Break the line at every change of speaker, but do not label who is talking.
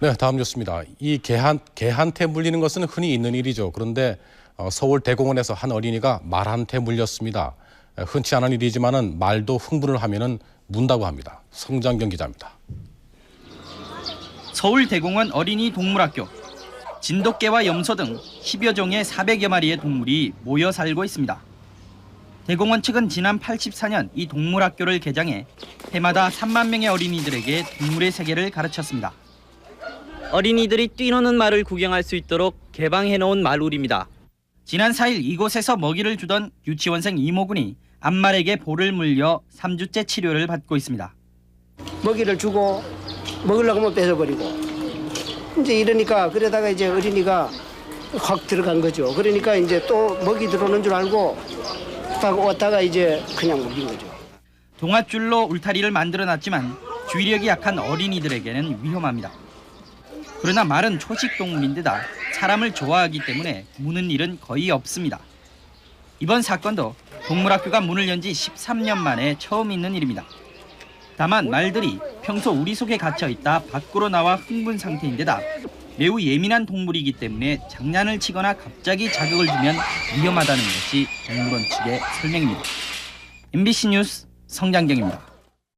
네, 다음 뉴스입니다. 이 개한, 개한테 물리는 것은 흔히 있는 일이죠. 그런데 어, 서울 대공원에서 한 어린이가 말한테 물렸습니다. 에, 흔치 않은 일이지만은 말도 흥분을 하면은 문다고 합니다. 성장경 기자입니다.
서울 대공원 어린이 동물학교. 진돗개와 염소 등 10여 종의 400여 마리의 동물이 모여 살고 있습니다. 대공원 측은 지난 84년 이 동물학교를 개장해 해마다 3만 명의 어린이들에게 동물의 세계를 가르쳤습니다. 어린이들이 뛰노는 말을 구경할 수 있도록 개방해 놓은 말울입니다. 지난 4일 이곳에서 먹이를 주던 유치원생 이모군이 암말에게 볼을 물려 3주째 치료를 받고 있습니다.
먹이를 주고 먹으려고 하면 뺏어버리고 이제 이러니까 그러다가 이제 어린이가 확 들어간 거죠. 그러니까 이제 또 먹이 들어오는 줄 알고 딱 왔다가 이제 그냥 먹인 거죠.
동아줄로 울타리를 만들어 놨지만 주의력이 약한 어린이들에게는 위험합니다. 그러나 말은 초식 동물인데다 사람을 좋아하기 때문에 무는 일은 거의 없습니다. 이번 사건도 동물학교가 문을 연 지 13년 만에 처음 있는 일입니다. 다만 말들이 평소 우리 속에 갇혀 있다 밖으로 나와 흥분 상태인데다 매우 예민한 동물이기 때문에 장난을 치거나 갑자기 자극을 주면 위험하다는 것이 동물원 측의 설명입니다. MBC 뉴스 성장경입니다.